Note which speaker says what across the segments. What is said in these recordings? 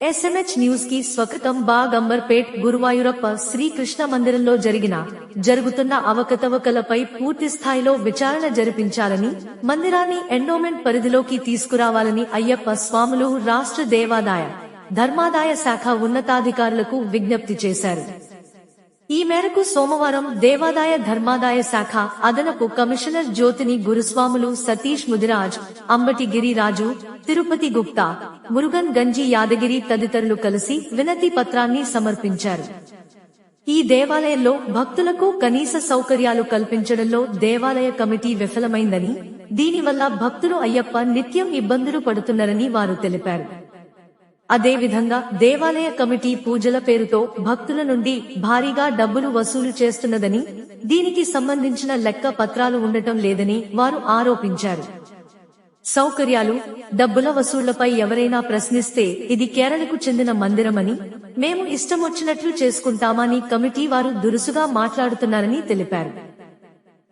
Speaker 1: SMH న్యూస్కి స్వాగతం. బాగంబర్పేట్ గురువాయూరప్ప శ్రీకృష్ణ మందిరంలో జరిగిన జరుగుతున్న అవకతవకలపై పూర్తి స్థాయిలో విచారణ జరిపించాలని మందిరాన్ని ఎండోమెంట్ పరిధిలోకి తీసుకురావాలని అయ్యప్ప స్వాములు రాష్ట్ర దేవాదాయ ధర్మాదాయ శాఖ ఉన్నతాధికారులకు విజ్ఞప్తి చేశారు. ఈ మేరకు సోమవారం దేవాదాయ ధర్మాదాయ శాఖ అదనపు కమిషనర్ జ్యోతిని గురుస్వాములు సతీష్ ముదిరాజ్ అంబటి గిరిరాజు తిరుపతి గుప్తా మురుగన్ గంజి యాదగిరి తదితరులు కలిసి వినతి పత్రాన్ని సమర్పించారు. ఈ దేవాలయంలో భక్తులకు కనీస సౌకర్యాలు కల్పించడంలో దేవాలయ కమిటీ విఫలమైందని దీనివల్ల భక్తులు అయ్యప్ప నిత్యం ఇబ్బందులు పడుతున్నారని వారు తెలిపారు. అదేవిధంగా దేవాలయ కమిటీ పూజల పేరుతో భక్తుల నుండి భారీగా డబ్బులు వసూలు చేస్తున్నదని దీనికి సంబంధించిన లెక్క పత్రాలు ఉండటం లేదని వారు ఆరోపించారు. సౌకర్యాలు డబ్బుల వసూళ్ళపై ఎవరైనా ప్రశ్నిస్తే ఇది కేరళకు చెందిన మందిరమని మేము ఇష్టమొచ్చినట్లు చేసుకుంటామని కమిటీ వారు దురుసుగా మాట్లాడుతున్నారని తెలిపారు.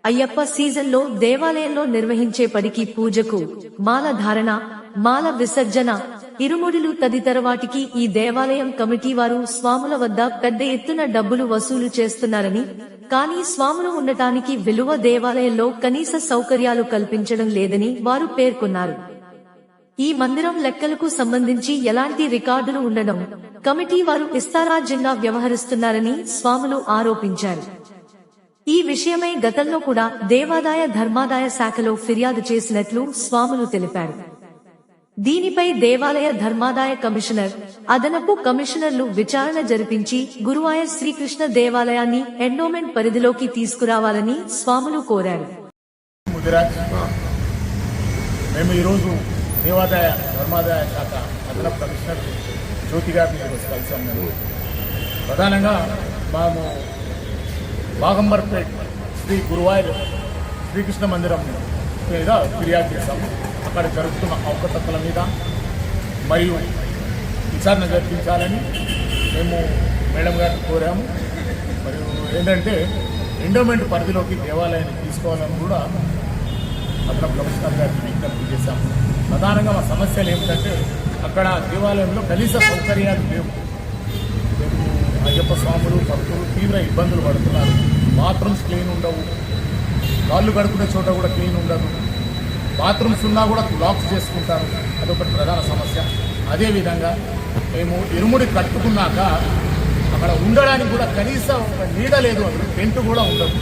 Speaker 1: అయ్యప్ప సీజన్లో దేవాలయంలో నిర్వహించే పడికి పూజకు మాల ధారణ మాల విసర్జన ఇరుముడులు తదితర వాటికి ఈ దేవాలయం కమిటీ వారు స్వాముల వద్ద పెద్ద ఎత్తున డబ్బులు వసూలు చేస్తున్నారని కానీ స్వాములు ఉండటానికి విలువ దేవాలయంలో కనీస సౌకర్యాలు కల్పించడం లేదని వారు పేర్కొన్నారు. ఈ మందిరం లెక్కలకు సంబంధించి ఎలాంటి రికార్డులు ఉండడం కమిటీ వారు విస్తారాజ్యంగా వ్యవహరిస్తున్నారని స్వాములు ఆరోపించారు. ఈ విషయమై గతంలో కూడా దేవాదాయ ధర్మాదాయ శాఖలో ఫిర్యాదు చేసినట్లు స్వాములు తెలిపారు. దీనిపై దేవాలయ ధర్మాదాయ కమిషనర్ అదనపు కమిషనర్లు విచారణ జరిపించి గురువాయ శ్రీకృష్ణ దేవాలయాన్ని ఎండోమెంట్ పరిధిలోకి తీసుకురావాలని స్వాములు కోరారు.
Speaker 2: మేము ఈరోజు దేవాదాయ ధర్మాదాయ శాఖ అదనపు కమిషనర్ జ్యోతి గారిని ఈరోజు కలిసాం మేము. ప్రధానంగా మేము బాగంబర్పేట్ శ్రీ గురువాయూర్ శ్రీకృష్ణ మందిరం మీద ఫిర్యాదు చేశాము. అక్కడ జరుగుతున్న అవకతవకల మీద మరియు విచారణ జరిపించాలని మేము మేడం గారిని కోరాము. మరియు ఏంటంటే ఎండోమెంట్ పరిధిలోకి దేవాలయాన్ని తీసుకోవాలని కూడా అక్కడ కమిషనర్ గారికి విజ్ఞప్తి చేశాము. ప్రధానంగా మా సమస్యలు ఏమిటంటే అక్కడ దేవాలయంలో కనీస సౌకర్యాలు లేవు. మేము అయ్యప్ప స్వాములు భక్తులు తీవ్ర ఇబ్బందులు పడుతున్నారు. బాత్రూమ్స్ క్లీన్ ఉండవు. కాళ్ళు కడుకునే చోట కూడా క్లీన్ ఉండదు. బాత్రూమ్స్ ఉన్నా కూడా లాక్స్ చేసుకుంటారు. అదొకటి ప్రధాన సమస్య. అదేవిధంగా మేము ఇరుముడి కట్టుకున్నాక అక్కడ ఉండడానికి కూడా కనీసం ఒక నీడ లేదు అక్కడ టెంట్ కూడా ఉండదు.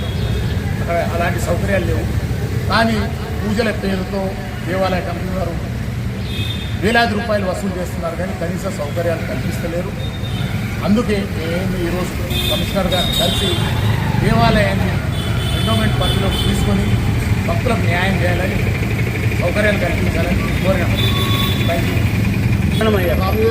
Speaker 2: అక్కడ అలాంటి సౌకర్యాలు లేవు. కానీ పూజల పేరుతో దేవాలయ కంపెనీ వారు వేలాది రూపాయలు వసూలు చేస్తున్నారు కానీ కనీస సౌకర్యాలు కల్పిస్తలేరు. అందుకే మేము ఈరోజు కమిషనర్ గారు కలిసి దేవాలయాన్ని ఎండోమెంట్ పరిధిలోకి తీసుకొని భక్తులకు న్యాయం చేయాలని సౌకర్యాలు కల్పించాలని కోరినాం థ్యాంక్ యూ